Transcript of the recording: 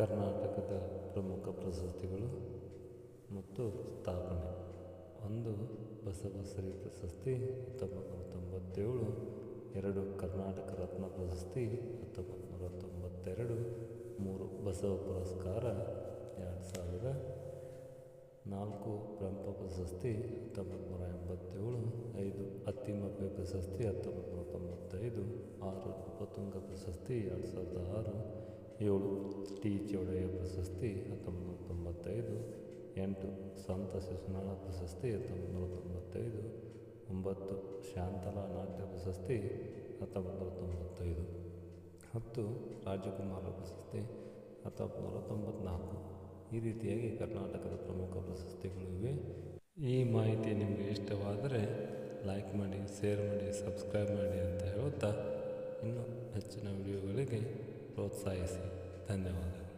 ಕರ್ನಾಟಕದ ಪ್ರಮುಖ ಪ್ರಶಸ್ತಿಗಳು ಮತ್ತು ಸ್ಥಾಪನೆ. ಒಂದು ಬಸವಶ್ರೀ ಪ್ರಶಸ್ತಿ ಹತ್ತೊಂಬತ್ತು ನೂರ ತೊಂಬತ್ತೇಳು, ಎರಡು ಕರ್ನಾಟಕ ರತ್ನ ಪ್ರಶಸ್ತಿ ಹತ್ತೊಂಬತ್ತು ನೂರ ತೊಂಬತ್ತೆರಡು, ಮೂರು ಬಸವ ಪುರಸ್ಕಾರ, ಎರಡು ಸಾವಿರ ನಾಲ್ಕು ಪ್ರಮುಖ ಪ್ರಶಸ್ತಿ ಹತ್ತೊಂಬತ್ತು ನೂರ ಎಂಬತ್ತೇಳು, ಐದು ಅತ್ತಿಮಬ್ಬೆ ಪ್ರಶಸ್ತಿ ಹತ್ತೊಂಬತ್ತು ನೂರ ತೊಂಬತ್ತೈದು, ಆರು ಉಪತುಂಗ ಪ್ರಶಸ್ತಿ, ಎರಡು ಸಾವಿರದ ಆರು ಏಳು, ಟಿ ಚೌಡಯ್ಯ ಪ್ರಶಸ್ತಿ ಹತ್ತೊಂಬತ್ತು ತೊಂಬತ್ತೈದು, ಎಂಟು, ಸಂತ ಶಿಶುನಾಳ ಪ್ರಶಸ್ತಿ ಹತ್ತೊಂಬತ್ತು ತೊಂಬತ್ತೈದು, ಒಂಬತ್ತು, ಶಾಂತಲಾ ನಾಟ್ಯ ಪ್ರಶಸ್ತಿ ಹತ್ತೊಂಬತ್ತು ತೊಂಬತ್ತೈದು, ಹತ್ತು, ರಾಜಕುಮಾರ ಪ್ರಶಸ್ತಿ ಹತ್ತೊಂಬತ್ತು ನೂರ ತೊಂಬತ್ತ್ನಾಲ್ಕು ಈ ರೀತಿಯಾಗಿ ಕರ್ನಾಟಕದ ಪ್ರಮುಖ ಪ್ರಶಸ್ತಿಗಳಿವೆ ಈ ಮಾಹಿತಿ ನಿಮಗೆ ಇಷ್ಟವಾದರೆ ಲೈಕ್ ಮಾಡಿ, ಶೇರ್ ಮಾಡಿ, ಸಬ್ಸ್ಕ್ರೈಬ್ ಮಾಡಿ ಅಂತ ಹೇಳುತ್ತಾ ಇನ್ನೂ ಹೆಚ್ಚಿನ ವಿಡಿಯೋಗಳಿಗೆ ಪ್ರೋತ್ಸಾಹಿಸಿ. धन्यवाद